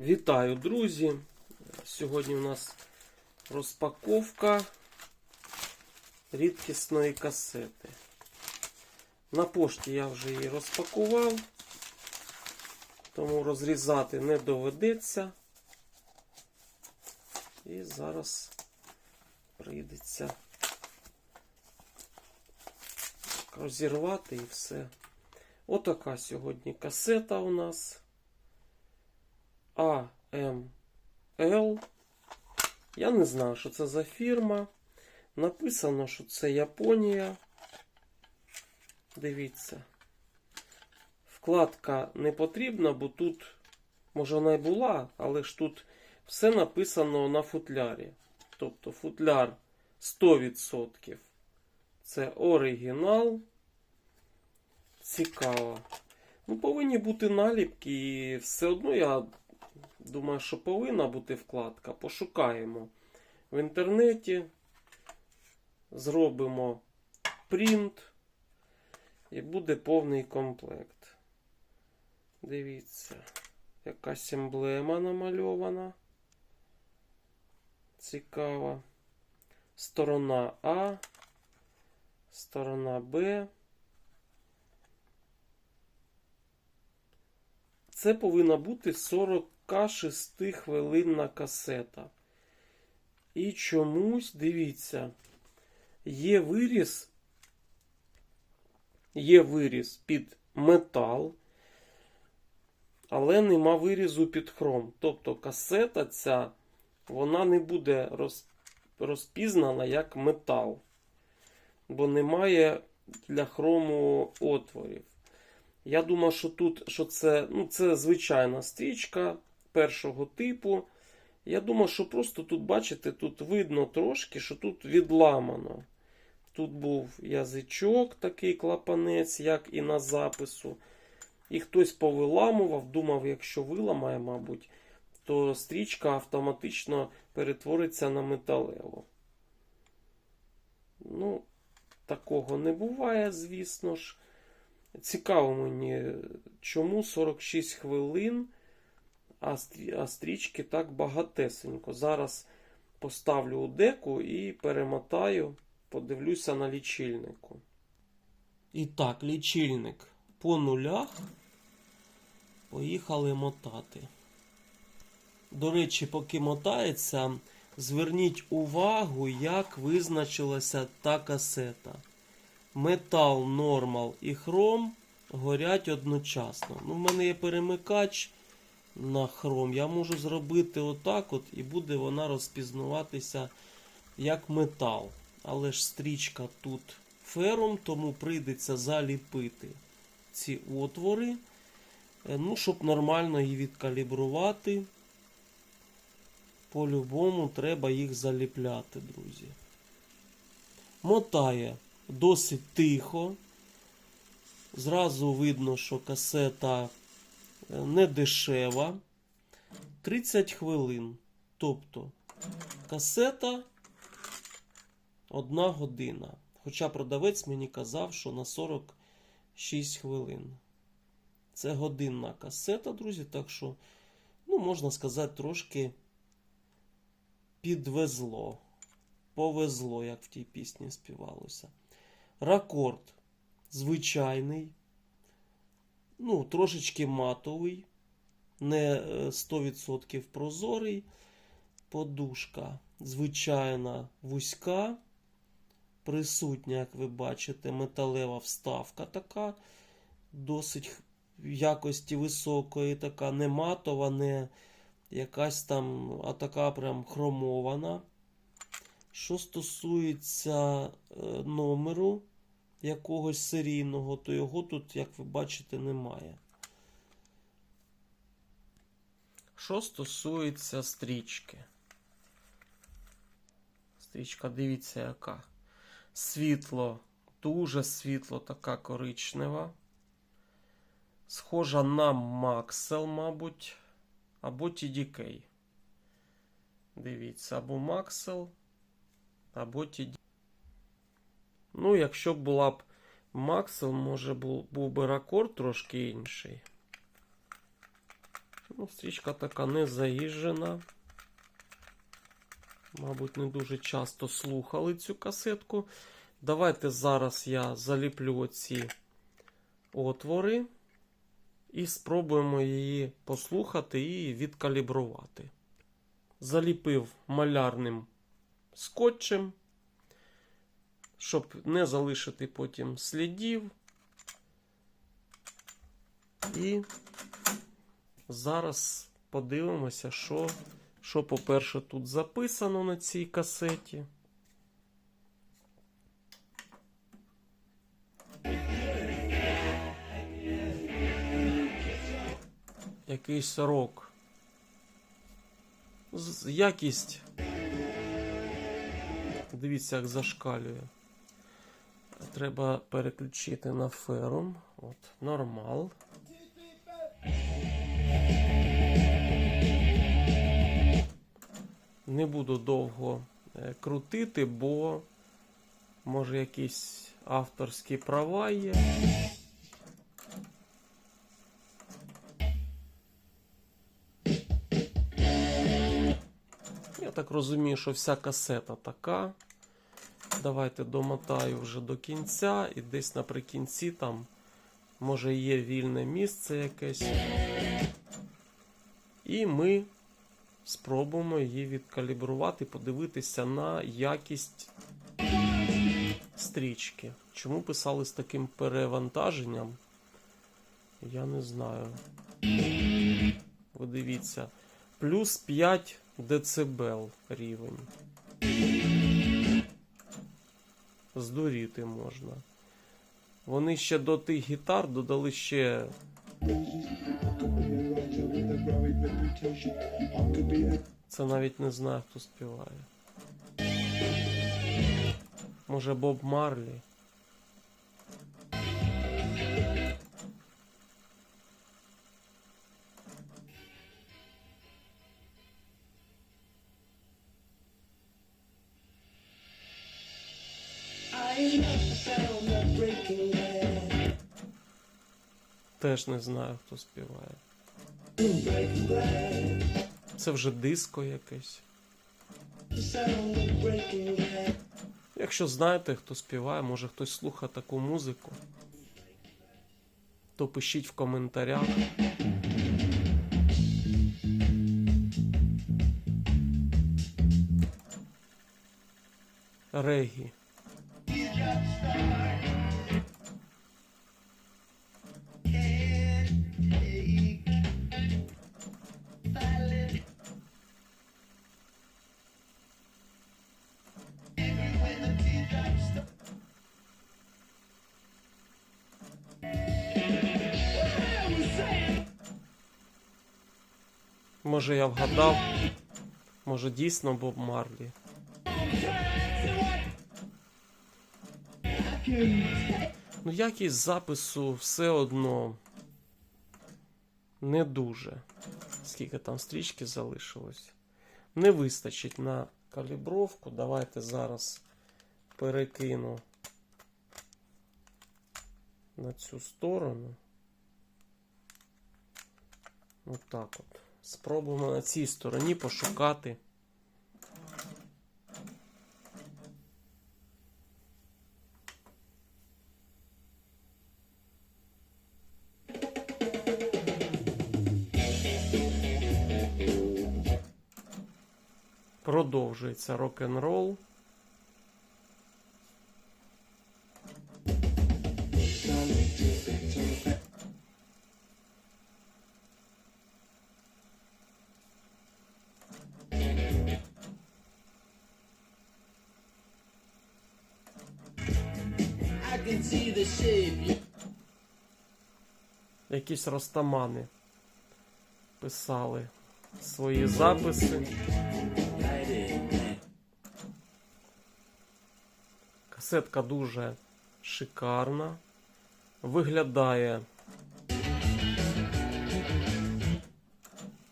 Вітаю, друзі! Сьогодні у нас розпаковка рідкісної касети. На пошті я вже її розпакував, тому розрізати не доведеться. І зараз прийдеться розірвати і все. Отака сьогодні касета у нас. AML. Я не знаю, що це за фірма. Написано, що це Японія. Дивіться. Вкладка не потрібна, бо тут, може, вона й була, але ж тут все написано на футлярі. Тобто футляр 100%. Це оригінал. Цікаво. Ну, повинні бути наліпки, і все одно я думаю, що повинна бути вкладка. Пошукаємо в інтернеті, зробимо принт, і буде повний комплект. Дивіться, якась емблема намальована. Цікава. Сторона А, сторона Б. Це повинна бути 46 хвилинна касета. І чомусь, дивіться, є виріз, є виріз під метал, але нема вирізу під хром. Тобто касета ця, вона не буде роз, розпізнана як метал, бо немає для хрому отворів. Я думав, що тут що це, ну, це звичайна стрічка першого типу. Я думав, що просто тут, бачите, тут видно трошки, що тут відламано. Тут був язичок, такий клапанець, як і на запису. І хтось повиламував, думав, якщо виламає, мабуть, то стрічка автоматично перетвориться на металеву. Ну, такого не буває, звісно ж. Цікаво мені, чому 46 хвилин, а стрічки так багатесенько. Зараз поставлю у деку і перемотаю, подивлюся на лічильнику. І так, лічильник по нулях. Поїхали мотати. До речі, поки мотається, зверніть увагу, як визначилася та касета. Метал, нормал і хром горять одночасно. Ну, в мене є перемикач на хром. Я можу зробити отак от і буде вона розпізнаватися як метал. Але ж стрічка тут ферум, тому прийдеться заліпити ці отвори. Е, Ну, щоб нормально її відкалібрувати. По-любому треба їх заліпляти, друзі. Мотає досить тихо. Зразу видно, що касета не дешева. 30 хвилин. Тобто касета одна година. Хоча продавець мені казав, що на 46 хвилин. Це годинна касета, друзі. Так що, ну, можна сказати, трошки підвезло. Повезло, як в тій пісні співалося. Ракорд звичайний, ну, трошечки матовий, не е, 100% прозорий. Подушка звичайна вузька. Присутня, як ви бачите, металева вставка така, досить якості високої, така не матова, не якась там, а така прям хромована. Що стосується е, номеру якогось серійного, то його тут, як ви бачите, немає. Що стосується стрічки. Стрічка, дивіться, яка. Світло, дуже світло, така коричнева. Схожа на Maxell, мабуть, або TDK. Дивіться, або Maxell, або TDK. Ну, якщо б була б Maxell, може був, був би ракорд трошки інший. Ну, стрічка така не заїжджена. Мабуть, не дуже часто слухали цю касетку. Давайте зараз я заліплю оці отвори і спробуємо її послухати і відкалібрувати. Заліпив малярним скотчем, щоб не залишити потім слідів. І зараз подивимося, що, що по-перше, тут записано на цій касеті. Якийсь рок. Якість. Дивіться, як зашкалює. Треба переключити на ферум. От, нормал. Не буду довго е, крутити, бо може якісь авторські права є. Я так розумію, що вся касета така. Давайте домотаю вже до кінця, і десь наприкінці там може є вільне місце якесь. І ми спробуємо її відкалібрувати, подивитися на якість стрічки. Чому писали з таким перевантаженням? Я не знаю. Ви дивіться. Плюс 5 дБ рівень. Здуріти можна. Вони ще до тих гітар додали ще Це навіть не знаю, хто співає. Може Боб Марлі? Теж не знаю, хто співає. Це вже диско якесь. Якщо знаєте, хто співає, може хтось слухає таку музику, то пишіть в коментарях. Регі. Може я вгадав, може дійсно Боб Марлі. Ну, якість запису все одно не дуже. Скільки там стрічки залишилось. Не вистачить на калібровку. Давайте зараз перекину на цю сторону. Отак от. Спробуємо на цій стороні пошукати. Продовжується рок-н-рол. Can see the shape. Якісь ростамани писали свої записи. Касетка дуже шикарна. Виглядає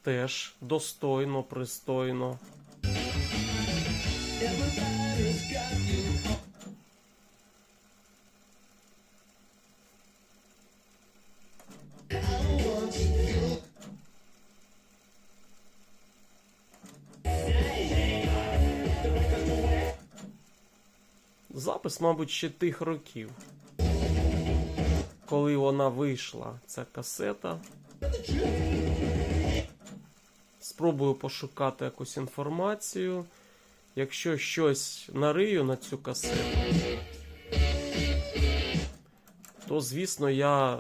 теж достойно, пристойно. Запис, мабуть, ще тих років. Коли вона вийшла, ця касета. Спробую пошукати якусь інформацію. Якщо щось нарию на цю касету, то, звісно, я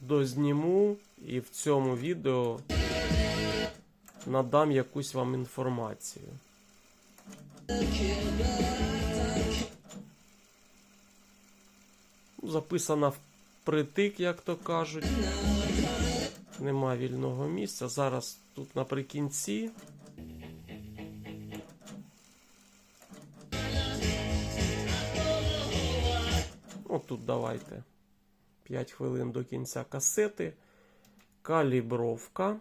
дозніму і в цьому відео надам якусь вам інформацію. Ну, Записана впритик, як то кажуть. Нема вільного місця. Зараз тут наприкінці. От тут давайте 5 хвилин до кінця касети. Калібровка.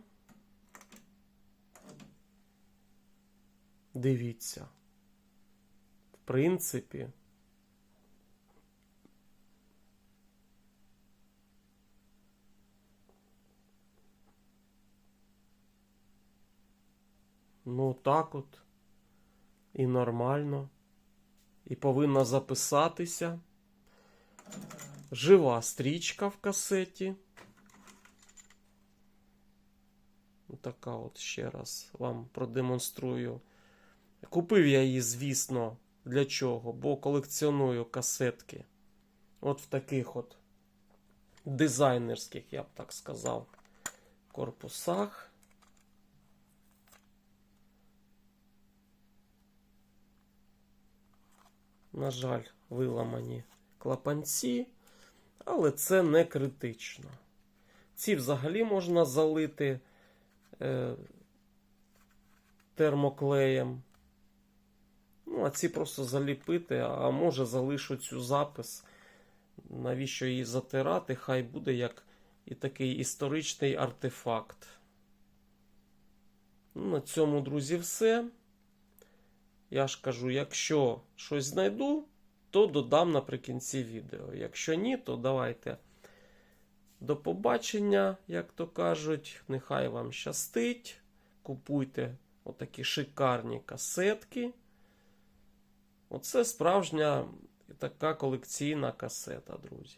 Дивіться. В принципі. Ну, так от. І нормально. І повинна записатися. Жива стрічка в касеті. Така от ще раз вам продемонструю. Купив я її, звісно, для чого? Бо колекціоную касетки. От в таких от дизайнерських, я б так сказав, корпусах. На жаль, виламані клапанці, але це не критично. Ці взагалі можна залити е, термоклеєм. Ну, а ці просто заліпити, а може залишу цю запис. Навіщо її затирати? Хай буде як і такий історичний артефакт. Ну, на цьому, друзі, все. Я ж кажу, якщо щось знайду, то додам наприкінці відео. Якщо ні, то давайте до побачення, як то кажуть. Нехай вам щастить. Купуйте отакі шикарні касетки. Оце справжня така колекційна касета, друзі.